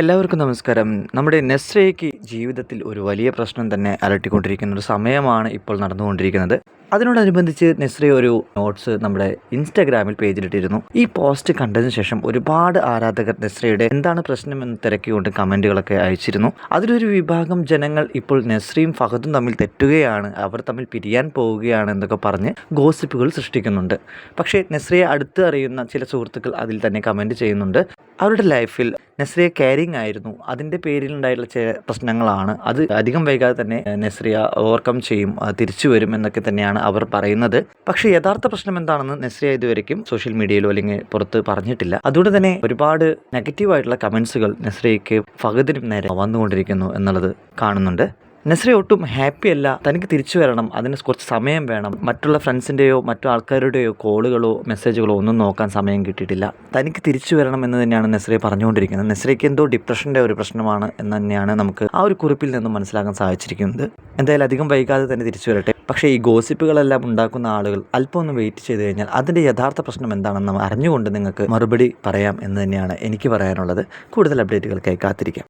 എല്ലാവർക്കും നമസ്കാരം. നമ്മുടെ നെസ്രയ്ക്ക് ജീവിതത്തിൽ ഒരു വലിയ പ്രശ്നം തന്നെ അലട്ടിക്കൊണ്ടിരിക്കുന്ന ഒരു സമയമാണ് ഇപ്പോൾ നടന്നുകൊണ്ടിരിക്കുന്നത്. അതിനോടനുബന്ധിച്ച് നെസ്ര ഒരു നോട്ട്സ് നമ്മുടെ ഇൻസ്റ്റാഗ്രാമിൽ പേജിലിട്ടിരുന്നു. ഈ പോസ്റ്റ് കണ്ടതിന് ശേഷം ഒരുപാട് ആരാധകർ നെസ്രയുടെ എന്താണ് പ്രശ്നം പ്രശ്നമെന്ന് തിരക്കിക്കൊണ്ട് കമന്റുകളൊക്കെ അയച്ചിരുന്നു. അതിലൊരു വിഭാഗം ജനങ്ങൾ ഇപ്പോൾ നെസ്രയും ഫഹദും തമ്മിൽ തെറ്റുകയാണ് അവർ തമ്മിൽ പിരിയാൻ പോവുകയാണ് എന്നൊക്കെ പറഞ്ഞ് ഗോസിപ്പുകൾ സൃഷ്ടിക്കുന്നുണ്ട്. പക്ഷേ നെസ്രയെ അടുത്ത് അറിയുന്ന ചില സുഹൃത്തുക്കൾ അതിൽ തന്നെ കമന്റ് ചെയ്യുന്നുണ്ട്. അവരുടെ ലൈഫിൽ നെസ്രിയ കെയറിങ് ആയിരുന്നു. അതിന്റെ പേരിലുണ്ടായിട്ടുള്ള ചില പ്രശ്നങ്ങളാണ്. അത് അധികം വൈകാതെ തന്നെ നെസ്രിയ ഓവർകം ചെയ്യും തിരിച്ചു വരും എന്നൊക്കെ തന്നെയാണ് അവർ പറയുന്നത്. പക്ഷേ യഥാർത്ഥ പ്രശ്നം എന്താണെന്ന് നെസ്രിയ ഇതുവരെയും സോഷ്യൽ മീഡിയയിലോ അല്ലെങ്കിൽ പുറത്ത് പറഞ്ഞിട്ടില്ല. അതുകൊണ്ട് തന്നെ ഒരുപാട് നെഗറ്റീവായിട്ടുള്ള കമൻസുകൾ നെസ്രിയയ്ക്ക് ഫഹദിനും നേരെ വന്നുകൊണ്ടിരിക്കുന്നു എന്നുള്ളത് കാണുന്നുണ്ട്. നസ്രി ഒട്ടും ഹാപ്പി അല്ല. തനിക്ക് തിരിച്ചു വരണം. അതിന് കുറച്ച് സമയം വേണം. മറ്റുള്ള ഫ്രണ്ട്സിന്റെയോ മറ്റു ആൾക്കാരുടെയോ കോളുകളോ മെസ്സേജുകളോ ഒന്നും നോക്കാൻ സമയം കിട്ടിയിട്ടില്ല. തനിക്ക് തിരിച്ചു വരണം എന്ന് തന്നെയാണ് നസ്രിയെ പറഞ്ഞുകൊണ്ടിരിക്കുന്നത്. നസ്രിക്ക് എന്തോ ഡിപ്രഷന്റെ ഒരു പ്രശ്നമാണ് എന്ന് തന്നെയാണ് നമുക്ക് ആ ഒരു കുറിപ്പിൽ നിന്നും മനസ്സിലാക്കാൻ സാധിച്ചിരിക്കുന്നത്. എന്തായാലും അധികം വൈകാതെ തന്നെ തിരിച്ചു വരട്ടെ. പക്ഷേ ഈ ഗോസിപ്പുകളെല്ലാം ഉണ്ടാക്കുന്ന ആളുകൾ അല്പം ഒന്ന് വെയിറ്റ് ചെയ്ത് കഴിഞ്ഞാൽ അതിന്റെ യഥാർത്ഥ പ്രശ്നം എന്താണെന്ന് അറിഞ്ഞുകൊണ്ട് നിങ്ങൾക്ക് മറുപടി പറയാം എന്ന് തന്നെയാണ് എനിക്ക് പറയാനുള്ളത്. കൂടുതൽ അപ്ഡേറ്റുകൾക്കായി കാത്തിരിക്കാം.